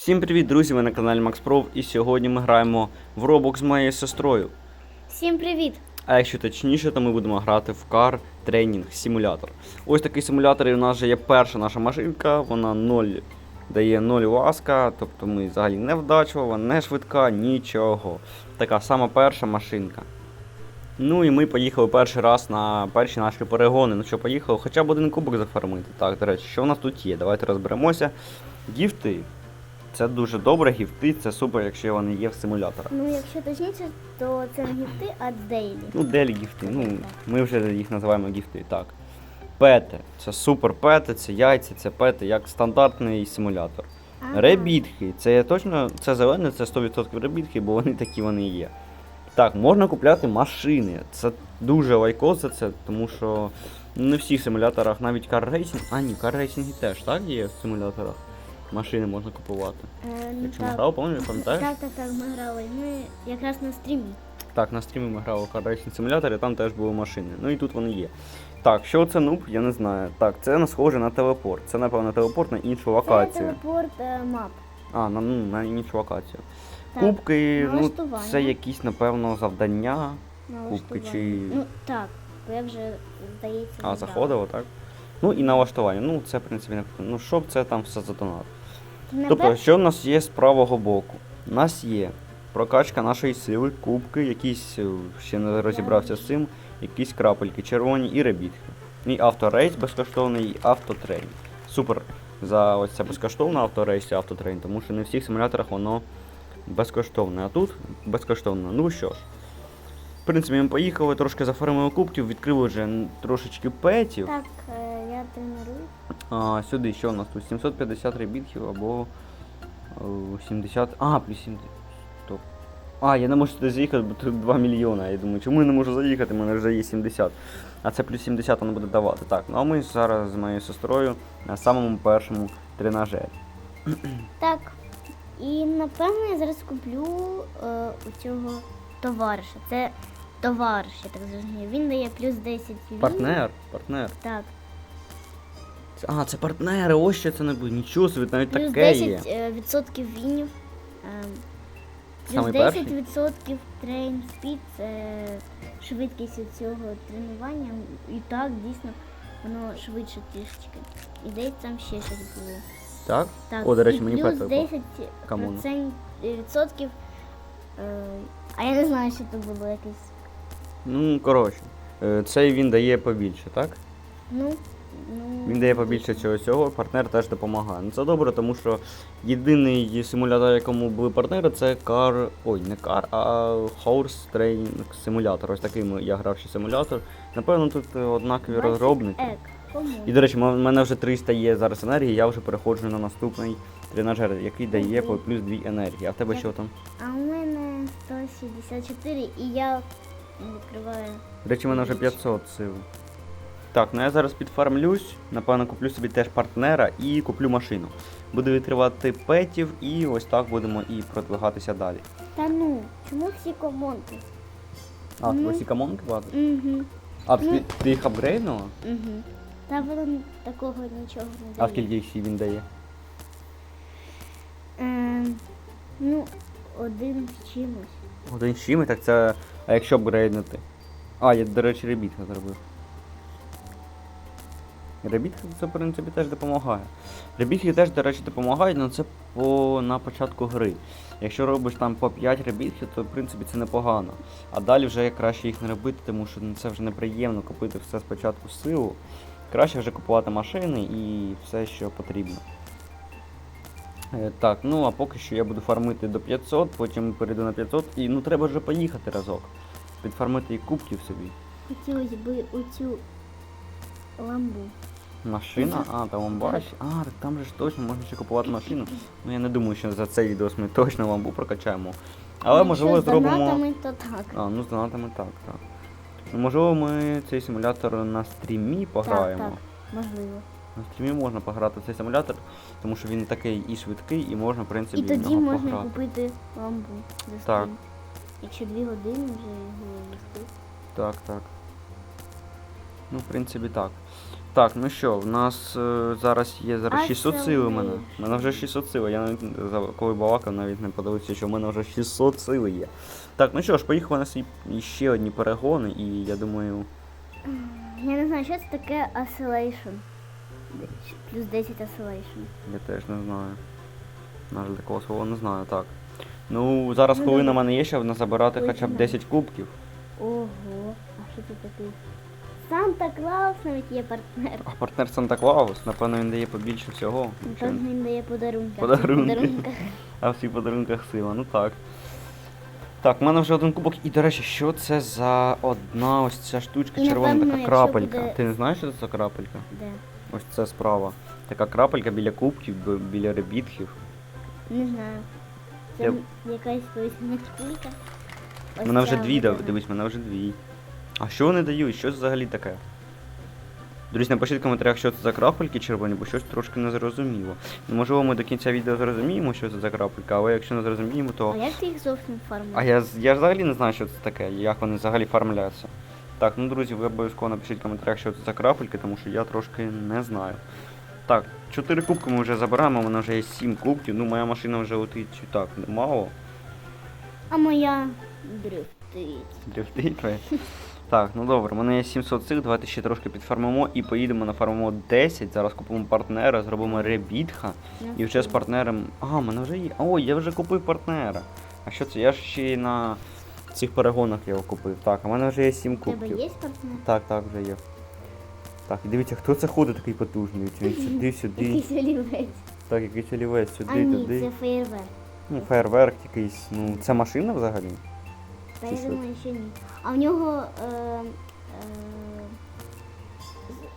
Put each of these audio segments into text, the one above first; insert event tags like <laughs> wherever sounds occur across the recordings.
Всім привіт, друзі! Ви на каналі Max Pro і сьогодні ми граємо в Roblox з моєю сестрою. Всім привіт! А якщо точніше, то ми будемо грати в Car Training Simulator. Ось такий симулятор, і у нас вже є перша наша машинка, вона 0 дає 0 ласка, тобто ми взагалі не вдачлива, не швидка, нічого. Така сама перша машинка. Ну і ми поїхали перший раз на перші наші перегони. Ну що, поїхали, хоча б один кубок зафармити. Так, до речі, що у нас тут є? Давайте розберемося. Гіфти. Це дуже добре, гіфти, це супер, якщо вони є в симуляторах. Ну, якщо точніше, то це не гіфти, а дейлі. Ну, делі гіфти. Ну, ми вже їх називаємо гіфти. Так. Пети. Це супер пети, це яйця, це пети, як стандартний симулятор. Ага. Ребітки. Це точно, це зелене, це 100% ребітки, бо вони такі вони є. Так, можна купляти машини. Це дуже лайкоси це, тому що не в всіх симуляторах, навіть каррейсінг. А ні, каррейсінги теж так є в симуляторах. Машини можна купувати. Е, Якщо ми так. грали, пам'ятаєш, пам'ятаєш? Так, так, так, ми грали. Ми якраз на стрімі. Так, на стрімі ми грали в каррейсінг симуляторі, там теж були машини. Ну і тут вони є. Так, що це нуб, я не знаю. Так, це не схоже на телепорт. Це, напевно, телепорт на іншу Це локацію. телепорт е, мап. А, на, ну, на іншу локацію. Так, Кубки, ну, налаштування. це якісь, напевно, завдання. налаштування. кубки чи- Ну, так, бо я вже, здається, А, заходило, так? Ну і налаштування. Ну, це, в принципі, не Ну, щоб це там все. На Тобто, що в нас є з правого боку? У нас є прокачка нашої сили, кубки, якісь е, ще не розібрався з цим, якісь крапельки червоні і ребітки. І авторейс безкоштовний, і автотрейн. Супер за ось це безкоштовне авторейс і автотрейн, тому що не в всіх симуляторах воно безкоштовне, а тут безкоштовно. Ну що ж. В принципі, ми поїхали, трошки зафармили кубків, відкрили вже трошечки петів. Так, е. А, сюди, що у нас тут? 750 ребітків або е, 70. А, плюс 70. Стоп. А, я не можу сюди заїхати, бо тут 2 мільйона. Я думаю, чому я не можу заїхати? У мене вже є 70. А це плюс 70 воно буде давати. Так, ну а ми зараз з моєю сестрою на самому першому тренажері. Так. І напевно я зараз куплю е, у цього товариша. Це товариш, я так зрозумів. Він дає плюс 10 війн. Партнер, партнер. Так. Це- А, це партнери, ось що це не буде. Нічого собі, навіть Плюс таке є. 10 е, відсотків вінів. Е, плюс Самий 10 перший? відсотків трейн спід це швидкість цього тренування. І так, дійсно, воно швидше трішечки. І десь там ще щось було. Так? Так, О, до речі, і мені плюс пет 10 Камону. процент- е, відсотків. Е, а я не знаю, що це було якесь. Ну, коротше. е, Цей він дає побільше, так? Ну. Він дає побільше цього цього, партнер теж допомагає. Ну це добре, тому що єдиний симулятор, якому були партнери, це Car. Ой, не Car, а Horse Training Simulator. Ось такий я грав ще симулятор. Напевно, тут однакові розробники. І, до речі, в мене вже 300 є зараз енергії, я вже переходжу на наступний тренажер, який дає по плюс 2 енергії. А в тебе що там? А у мене 164 і я відкриваю. До речі, в мене вже 500 сил. Так, ну я зараз підфармлюсь, напевно, куплю собі теж партнера і куплю машину. Буду відкривати петів і ось так будемо і продвигатися далі. Та ну, чому всі комонки? А, Ну. ось ці камонки багато? Угу. А, ти, Ну. ти їх апгрейднула? Угу. Та воно такого нічого не дає. А скільки їх ще він дає? Ем, ну, один з чимось. Один з чим, так це. А якщо апгрейднути? А, я, до речі, ребітка зробив. Ребітка це, в принципі, теж допомагає. Ребітки теж, до речі, допомагають, але це по, на початку гри. Якщо робиш там по 5 ребітків, то в принципі це непогано. А далі вже краще їх не робити, тому що ну, це вже неприємно купити все спочатку силу. Краще вже купувати машини і все, що потрібно. Е, Так, ну а поки що я буду фармити до 500, потім перейду на 500 і ну треба вже поїхати разок. Підфармити і кубків собі. Хотілося б оцю ламбу. Машина, а, там ламбач. А, так там же ж точно можна ще купувати машину. Ну я не думаю, що за цей відео ми точно ламбу прокачаємо. Але Якщо можливо з зробимо. донатами, то так. А, ну з донатами так, так. Ну, можливо, ми цей симулятор на стрімі пограємо. Так, так, можливо. На стрімі можна пограти в цей симулятор, тому що він такий і швидкий, і можна, в принципі, І в тоді нього можна пограти. купити ламбу за Так. стрім. Якщо дві години вже його вести. Так, так. Ну, в принципі, так. Так, ну що, в нас е, зараз є зараз А 600 це сил у мене. У мене вже 600 сил. Я навіть за коли балакав, навіть не подивився, що в мене вже 600 сил є. Так, ну що ж, поїхали на свої ще одні перегони, і я думаю. Я не знаю, що це таке Oscillation. Плюс 10 Oscillation. Я теж не знаю. На жаль, такого слова не знаю, так. Ну, зараз Ну, хвилина в мене є, щоб назабирати хоча б 10 кубків. Ого, а що це такий? Санта Клаус навіть є партнер. А партнер Санта Клаус, напевно, він дає побільше всього. Напевно, він дає подарунки. в Подарунки. <laughs> А в цих подарунках сила, ну так. Так, в мене вже один кубок. І, до речі, що це за одна ось ця штучка І, червона, напевно, така якщо крапелька. буде- Ти не знаєш, що це за крапелька? Де? Ось це справа. Така крапелька біля кубків, бі- біля ребітків. Не знаю. Це Я- якась повітряна кулька. Ось Мене вже ця дві, от дав- дивись, мене вже дві. А що вони дають? Що це взагалі таке? Друзі, напишіть в коментарях, що це за крапельки червоні, бо щось трошки не зрозуміло. Ну, Можливо, ми до кінця відео зрозуміємо, що це за крапелька, але якщо не зрозуміємо, то. А як ти їх зовсім фармуєш? А я, я взагалі не знаю, що це таке, як вони взагалі формуляються. Так, ну друзі, ви обов'язково напишіть в коментарях, що це за крапельки, тому що я трошки не знаю. Так, 4 кубки ми вже забираємо, у мене вже є 7 кубків. Ну, моя машина вже летить так мало. А моя дрифтить. Дрифтить твоє. <laughs> Так, ну добре, у мене є 700 цих, давайте ще трошки підфармимо і поїдемо на фармимо 10. Зараз купимо партнера, зробимо ребітха. І вже з партнером. А, в мене вже є. Ой, я вже купив партнера. А що це? Я ж ще й на цих перегонах його купив. Так, а в мене вже є 7 У тебе є партнер? Так, так, вже є. Так, і дивіться, хто це ходить такий потужний? Він сюди, <laughs> сюди. Якийсь олівець. Так, якийсь олівець, А сюди, ні, туди. це феєрверк. Ну, фейерверк якийсь. Ну, це машина взагалі? Та я думаю, що ні. А в нього. Е, е,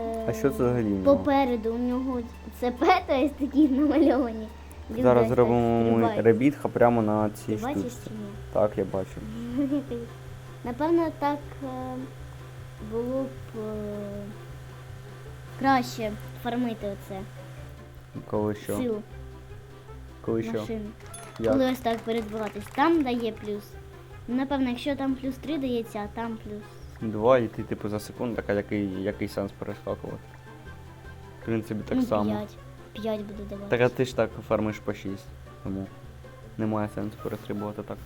е, А що це взагалі? в нього? Попереду у нього це пета ось такі намальовані. Зараз так зробимо ми ребітха прямо на Ти цій бачиш чи ні? Так, я бачу. <laughs> Напевно, так е, було б е, краще фармити оце Коли що? силу Коли що? машини. Як? Коли ось так передбуватись. Там дає плюс. Ну, Напевно, якщо там плюс 3 дається, а там плюс. Два і ти типу за секунду, така який, який сенс перескакувати. В принципі, так ну, само. 5. 5 буде давати. Так а ти ж так фармиш по 6. Тому немає сенсу перестрибувати так.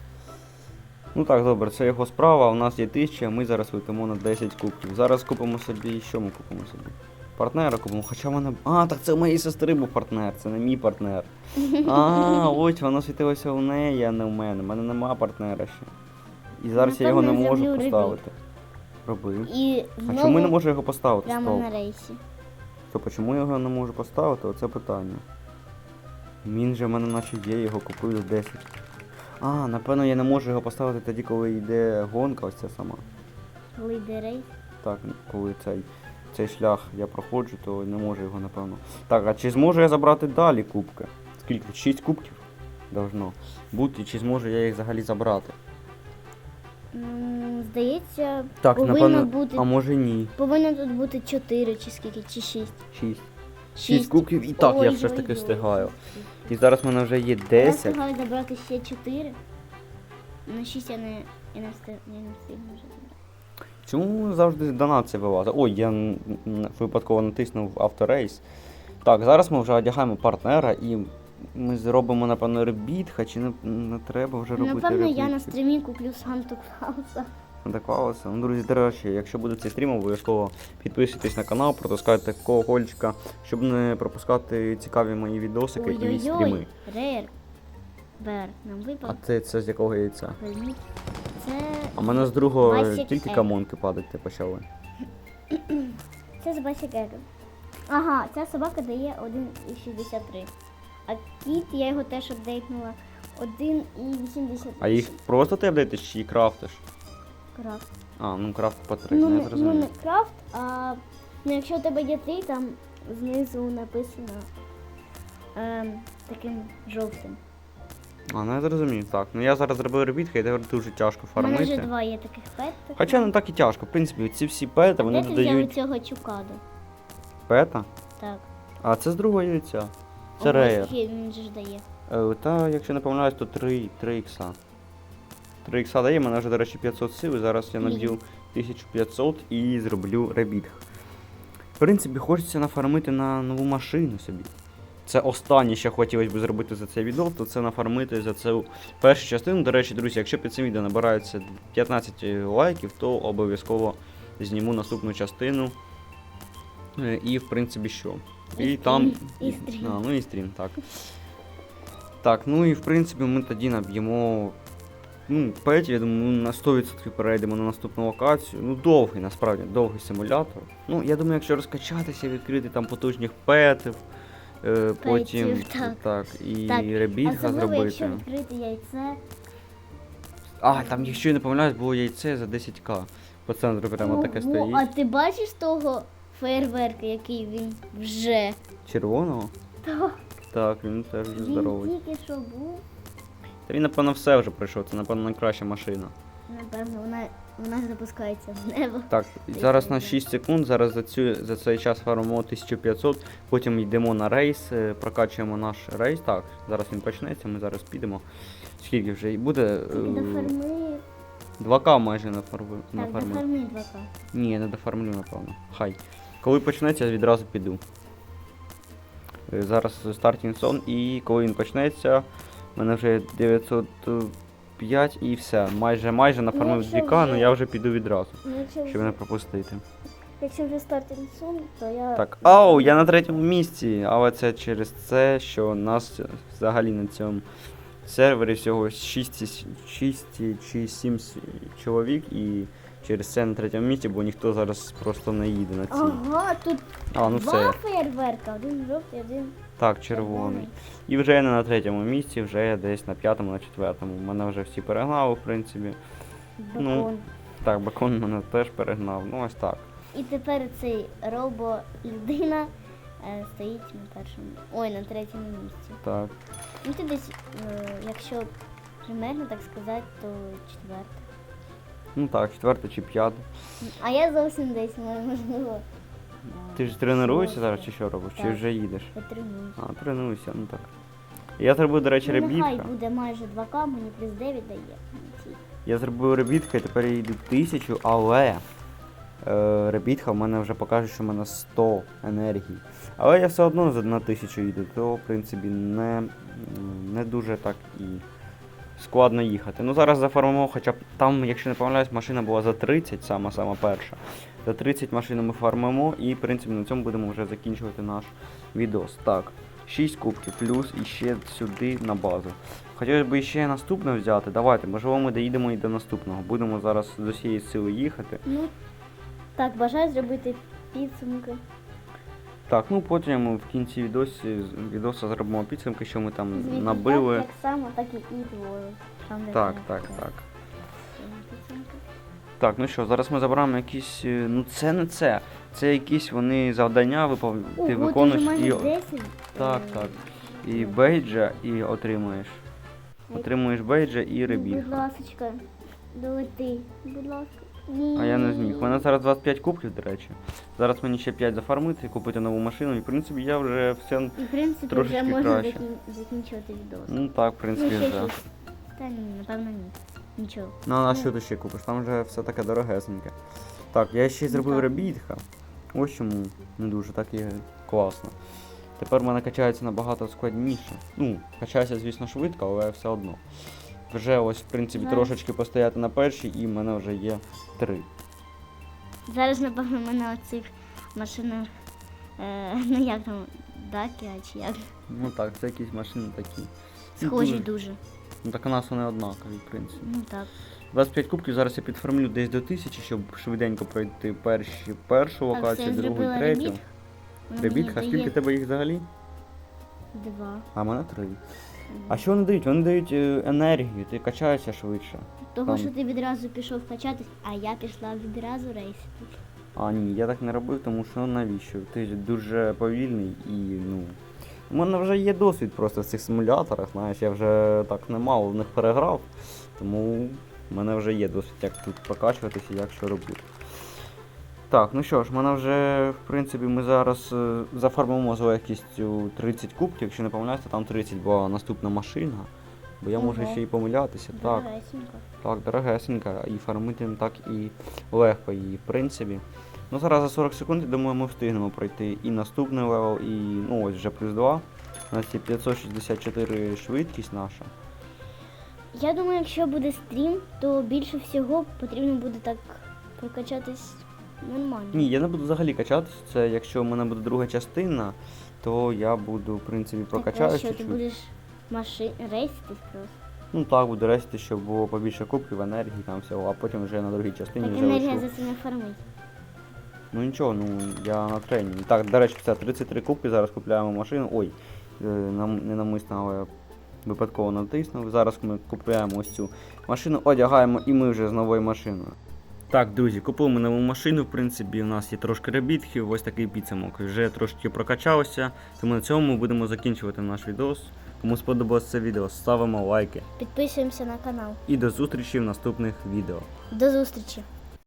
Ну так, добре, це його справа. У нас є 1000, а ми зараз летимо на 10 кубків. Зараз купимо собі. Що ми купимо собі? Партнера купимо. Хоча вона. А, так це у моєї сестри був партнер, це не мій партнер. <laughs> А, ось воно світилося у неї, а не у мене. У мене нема партнера ще. І зараз я його не можу зроблю поставити. Робив. І А знову чому я не можу його поставити? прямо Стоп. на рейсі. То чому я його не можу поставити? Оце питання. Він же в мене наче є, його купив за 10. А, напевно, я не можу його поставити тоді, коли йде гонка, ось ця сама. Коли йде рейс. Так, коли цей, цей шлях я проходжу, то не можу його, напевно. Так, а чи зможу я забрати далі кубки? Скільки? 6 кубків? Должно бути, чи зможу я їх взагалі забрати? М, Здається, Так, повинно напевно. бути. А може ні. Повинно тут бути 4 чи скільки, чи 6. 6. 6 кубків і так я все ж таки встигаю. І зараз в мене вже є Я 10. встигаю забрати ще 4. На 6 я не, я не, встиг, я не встигну вже забрати. Чому завжди донат це вилазить? Ой, я н- н- випадково натиснув авторейс. Так, зараз ми вже одягаємо партнера і ми зробимо, напевно, ребітха, чи не, не треба вже робити Напевно, я на ребітки? стрімі куплю Санту Клауса. Атакувалося. Ну, друзі, до речі, якщо буде цей стрім, обов'язково підписуйтесь на канал, протискайте колокольчика, щоб не пропускати цікаві мої відосики і стріми. Рейр. Бер, нам А випав. це, це з якого яйця? Це, А в мене з другого Basic тільки Egg. камонки падати почали. це з Egg. Ага, ця собака дає 1,63. А кіт, я його теж апдейтнула. 1,80. А їх просто ти апдейтиш чи крафтиш? Крафт. А, ну крафт по три, Ну, не не- ну не крафт, а ну, якщо у тебе є три, там знизу написано ем, таким жовтим. А, не зрозумів. Так, ну я зараз зробив ребітки, і тепер дуже тяжко У мене вже два є таких пета. Хоча не так і тяжко. В принципі, ці всі пета, а вони де ти взяв додають цього чукаду? пета. Так. А це з другого яйця. Це Ого, Він же ж дає. Е, Та, якщо не помиляюсь, то 3, 3 ікса. 3 ікса дає, мене вже, до речі, 500 сил, і зараз я наб'ю 1500 і зроблю ребітх. В принципі, хочеться нафармити на нову машину собі. Це останнє, що хотілося б зробити за цей відео, то це нафармити за цю першу частину. До речі, друзі, якщо під цим відео набирається 15 лайків, то обов'язково зніму наступну частину. Е, І, в принципі, що? І І, там. і стрім. А, ну і стрім, так. Так, ну і в принципі ми тоді наб'ємо. Ну, петь, я думаю, на 100% перейдемо на наступну локацію. Ну, довгий, насправді, довгий симулятор. Ну, я думаю, якщо розкачатися, відкрити там потужних петів, е, потім так. і Так, ребітга Особливо, якщо зробити. відкрити яйце. А, там, якщо я не помиляюсь, було яйце за 10к. По центру прямо таке Ого, А ти бачиш того фейерверка, який він вже? Червоного? Так. Так, він теж вже Він здоровий. тільки що був. Та він, напевно, все вже пройшов, це, напевно, найкраща машина. Напевно, вона, вона запускається в небо. Так, зараз на 6 секунд, зараз за, цю, за цей час фармимо 1500, потім йдемо на рейс, е, прокачуємо наш рейс. Так, зараз він почнеться, ми зараз підемо. Скільки вже і буде? Тільки до Е, фарми. 2К майже нафармив. Так, до нафармив. фарми 2К. Ні, не дофармлю, напевно. Хай. Коли почнеться, я відразу піду. Е, Зараз стартінг сон, і коли він почнеться, в мене вже 905 і все. Майже майже нафармив 2К, але я вже піду відразу, Ну, щоб не пропустити. якщо вже стартінг сум, то я. Так, ау, я на третьому місці, але це через це, що нас взагалі на цьому сервері всього 6, 6 чи 7 чоловік, і через це на третьому місці, бо ніхто зараз просто не їде на ці. Ага, тут А, ну два все. фейерверка, один жовтий, один Так, червоний. І вже я не на третьому місці, вже я десь на п'ятому, на четвертому. Мене вже всі перегнали, в принципі. Бекон. Ну. Так, бекон мене теж перегнав. Ну ось так. І тепер цей робо-людина е, стоїть на першому. Ой, на третьому місці. Так. Ну ти десь, е, якщо примерно так сказати, то четверте. Ну так, четверте чи п'яте. А я зовсім десь, мо- можливо. Ти ж тренуєшся зараз чи що робиш? Чи Так. вже їдеш? Я тренуюсь. А, тренуюся, ну так. Я зробив, до речі, Ну, нехай ребітка. буде майже 2К, мені плюс 9 дає. Я зробив ребітка і тепер я йду тисячу, але е, ребітка в мене вже покаже, що в мене 100 енергії. Але я все одно за- на тисячу їду, то в принципі не, м, не дуже так і складно їхати. Ну зараз зафармимо, хоча б там, якщо не помиляюсь, машина була за 30, сама сама перша. За 30 машину ми фармимо і в принципі на цьому будемо вже закінчувати наш відос. Так, 6 кубків, плюс і ще сюди на базу. Хотілося б ще наступне взяти. Давайте, можливо, ми доїдемо і до наступного. Будемо зараз з усієї сили їхати. Ну, так, бажаю зробити підсумки. Так, ну потім в кінці відосі, відоса зробимо підсумки, що ми там Звідти набили. Так, так само, так і і. Там, де Так, так, так. Так, ну що, зараз ми забираємо якісь. е, Ну це не це. Це якісь вони завдання випов... ти Ого, ти вже виконуєш майже і. 10. Так, е, так. І ну. бейджа, і отримуєш. Отримуєш бейджа і Ну. Будь ласочка, долети, будь ласка. А я не зміг. У мене зараз 25 кубків, до речі. Зараз мені ще 5 зафармити, купити нову машину, і в принципі я вже все. І в принципі Трошечки вже можна краще. закін- закінчувати відео. Ну так, в Ну, принципі, ще вже. щось. Та ні, напевно ні. Нічого. Ну а що ти ще купиш? Там вже все таке дорогесеньке. Так, я ще й Ну, зробив так. ребітка. Ось чому не дуже так і класно. Тепер в мене качається набагато складніше. Ну, качається, звісно, швидко, але все одно. Вже ось, в принципі, Зараз. трошечки постояти на першій, і в мене вже є три. Зараз, напевно, в мене оцих машинах, е, <laughs> ну як там, даки, а чи як, Ну так, це якісь машини такі. Ну, схожі дуже. дуже. Ну так у нас вони однакові, в принципі. Ну так. 25 кубків, зараз я підформлю десь до тисячі, щоб швиденько пройти перші, першу локацію, другу, зробила третю. ребіт. Мені Ребітка, дає скільки тебе їх взагалі? Два. А в мене три. А що вони дають? Вони дають е, енергію, ти качаєшся швидше. Того, там- що ти відразу пішов качатись, а я пішла відразу рейсити. А ні, я так не робив, тому що навіщо? Ти дуже повільний і ну. У мене вже є досвід просто в цих симуляторах, знаєш, я вже так немало в них переграв, тому в мене вже є досвід, як тут прокачуватися і як що робити. Так, ну що ж, мене вже, в принципі, ми зараз е, зафармимо з легкістю 30 кубків, якщо не помиляюся, там 30 була наступна машина. Бо я можу ще й помилятися. Так. Дорогесенько. Так, дорогесенька, і фармити так і легко її, в принципі. Ну зараз за 40 секунд, я думаю, ми встигнемо пройти і наступний левел, і ну ось вже плюс 2. У нас є 564 швидкість наша. Я думаю, якщо буде стрім, то більше всього потрібно буде так прокачатись нормально. Ні, я не буду взагалі качатися. Це якщо в мене буде друга частина, то я буду, в принципі, Так, прокачаюся. що ти будеш маши... рейситись просто. Ну так, буду рестити, щоб було побільше кубків, енергії там всього, а потім вже на другій частині Так вже енергія за це не фармить. Ну нічого, ну я на трені. Так, до речі, це 33 кубки, зараз купляємо машину. Ой, е, не намисно, але випадково натиснув. Зараз ми купуємо ось цю машину, одягаємо і ми вже з новою машиною. Так, друзі, купили ми нову машину. В принципі, у нас є трошки робітків, ось такий підсумок. Вже трошки прокачався. Тому на цьому будемо закінчувати наш відос. Кому сподобалось це відео, ставимо лайки. Підписуємося на канал. І до зустрічі в наступних відео. До зустрічі!